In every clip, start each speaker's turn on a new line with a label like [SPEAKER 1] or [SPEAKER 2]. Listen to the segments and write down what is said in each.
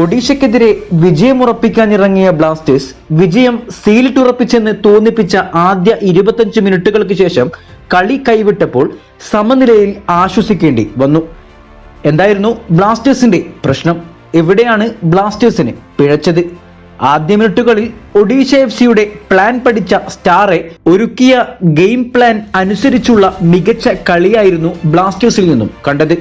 [SPEAKER 1] ഒഡീഷയ്ക്കെതിരെ വിജയമുറപ്പിക്കാനിറങ്ങിയ Blasters വിജയം സീലിട്ടുറപ്പിച്ചെന്ന് തോന്നിപ്പിച്ച ആദ്യ ഇരുപത്തഞ്ച് മിനിറ്റുകൾക്ക് ശേഷം കളി കൈവിട്ടപ്പോൾ സമനിലയിൽ ആശ്വസിക്കേണ്ടി വന്നു. എന്തായിരുന്നു ബ്ലാസ്റ്റേഴ്സിന്റെ പ്രശ്നം? എവിടെയാണ് ബ്ലാസ്റ്റേഴ്സിന് പിഴച്ചത്? ആദ്യ മിനിറ്റുകളിൽ ഒഡീഷ എഫ് സിയുടെ പ്ലാൻ പഠിച്ച സ്റ്റാറെ ഒരുക്കിയ ഗെയിം പ്ലാൻ അനുസരിച്ചുള്ള മികച്ച കളിയായിരുന്നു ബ്ലാസ്റ്റേഴ്സിൽ നിന്നും കണ്ടത്.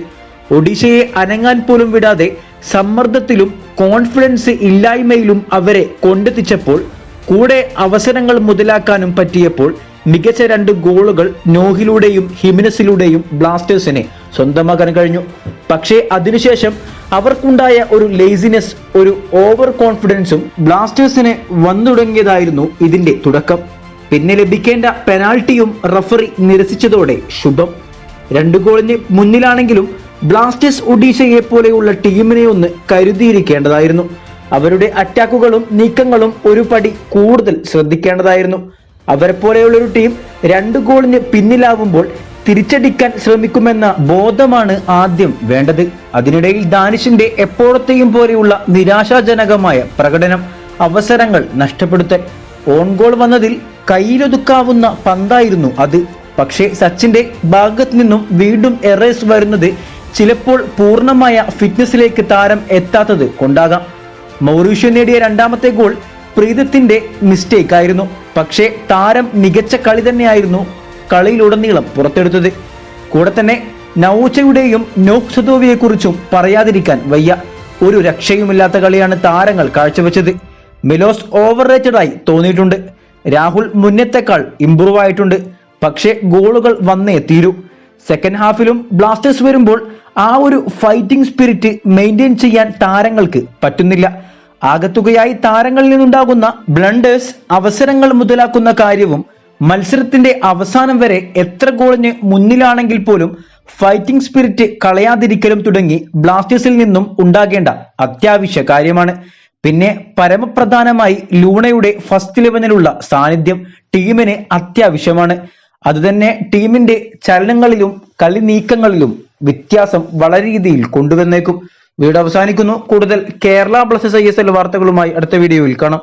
[SPEAKER 1] ഒഡീഷയെ അനങ്ങാൻ പോലും വിടാതെ സമ്മർദ്ദത്തിലും കോൺഫിഡൻസ് ഇല്ലായ്മയിലും അവരെ കൊണ്ടെത്തിച്ചപ്പോൾ കൂടെ അവസരങ്ങൾ മുതലാക്കാനും പറ്റിയപ്പോൾ മികച്ച രണ്ട് ഗോളുകൾ നോഹിലൂടെയും ഹിമിനസിലൂടെയും ബ്ലാസ്റ്റേഴ്സിനെ സ്വന്തമാക്കാൻ കഴിഞ്ഞു. പക്ഷേ അതിനുശേഷം അവർക്കുണ്ടായ ഒരു ലേസിനെസ് ഒരു ഓവർ കോൺഫിഡൻസും ബ്ലാസ്റ്റേഴ്സിന് വന്നു തുടങ്ങിയതായിരുന്നു ഇതിന്റെ തുടക്കം. പിന്നെ ലഭിക്കേണ്ട പെനാൾട്ടിയും റഫറി നിരസിച്ചതോടെ ശുഭം. രണ്ട് ഗോളിന് മുന്നിലാണെങ്കിലും ബ്ലാസ്റ്റേഴ്സ് ഒഡീഷയെ പോലെയുള്ള ടീമിനെ ഒന്ന് കരുതിയിരിക്കേണ്ടതായിരുന്നു. അവരുടെ അറ്റാക്കുകളും നീക്കങ്ങളും ഒരു പടി കൂടുതൽ ശ്രദ്ധിക്കേണ്ടതായിരുന്നു. അവരെ പോലെയുള്ള ഒരു ടീം രണ്ട് ഗോളിന് പിന്നിലാവുമ്പോൾ തിരിച്ചടിക്കാൻ ശ്രമിക്കുമെന്ന ബോധമാണ് ആദ്യം വേണ്ടത്. അതിനിടയിൽ ദാനിഷിന്റെ എപ്പോഴത്തെയും പോലെയുള്ള നിരാശാജനകമായ പ്രകടനം അവസരങ്ങൾ നഷ്ടപ്പെടുത്തൽ. ഓൺ ഗോൾ വന്നതിൽ കയ്യിലൊതുക്കാവുന്ന പന്തായിരുന്നു അത്. പക്ഷേ സച്ചിന്റെ ഭാഗത്ത് നിന്നും വീണ്ടും എറേഴ്സ് വരുന്നത് ചിലപ്പോൾ പൂർണമായ ഫിറ്റ്നസിലേക്ക് താരം എത്താത്തത് കൊണ്ടാകാം. മൗറീഷ്യ നേടിയ രണ്ടാമത്തെ ഗോൾ പ്രീതത്തിന്റെ മിസ്റ്റേക്ക് ആയിരുന്നു. പക്ഷേ താരം മികച്ച കളി തന്നെയായിരുന്നു കളിയിലുടനീളം പുറത്തെടുത്തത്. കൂടെ തന്നെ നൌച്ചയുടെയും നോക് സദോവിയെക്കുറിച്ചും പറയാതിരിക്കാൻ വയ്യ. ഒരു രക്ഷയുമില്ലാത്ത കളിയാണ് താരങ്ങൾ കാഴ്ചവെച്ചത്. മിലോസ് ഓവർ ആയി തോന്നിയിട്ടുണ്ട്. രാഹുൽ മുന്നത്തെക്കാൾ ഇംപ്രൂവ് ആയിട്ടുണ്ട്. പക്ഷേ ഗോളുകൾ വന്നേ തീരൂ. സെക്കൻഡ് ഹാഫിലും ബ്ലാസ്റ്റേഴ്സ് വരുമ്പോൾ ആ ഒരു ഫൈറ്റിംഗ് സ്പിരിറ്റ് മെയിന്റെയിൻ ചെയ്യാൻ താരങ്ങൾക്ക് പറ്റുന്നില്ല. ആകത്തുകയായി താരങ്ങളിൽ നിന്നുണ്ടാകുന്ന ബ്ലണ്ടേഴ്സ് അവസരങ്ങൾ മുതലാക്കുന്ന കാര്യവും മത്സരത്തിന്റെ അവസാനം വരെ എത്ര ഗോളിന് മുന്നിലാണെങ്കിൽ പോലും ഫൈറ്റിംഗ് സ്പിരിറ്റ് കളയാതിരിക്കലും തുടങ്ങി ബ്ലാസ്റ്റേഴ്സിൽ നിന്നും ഉണ്ടാകേണ്ട അത്യാവശ്യ കാര്യമാണ്. പിന്നെ പരമപ്രധാനമായി ലൂണയുടെ ഫസ്റ്റ് ഇലവനിലുള്ള സാന്നിധ്യം ടീമിന് അത്യാവശ്യമാണ്. അതുതന്നെ ടീമിന്റെ ചലനങ്ങളിലും കളി നീക്കങ്ങളിലും വ്യത്യാസം വളരെ രീതിയിൽ കൊണ്ടുവന്നേക്കും. വീട് അവസാനിക്കുന്നു. കൂടുതൽ Kerala plus I S L വാർത്തകളുമായി അടുത്ത വീഡിയോയിൽ കാണാം.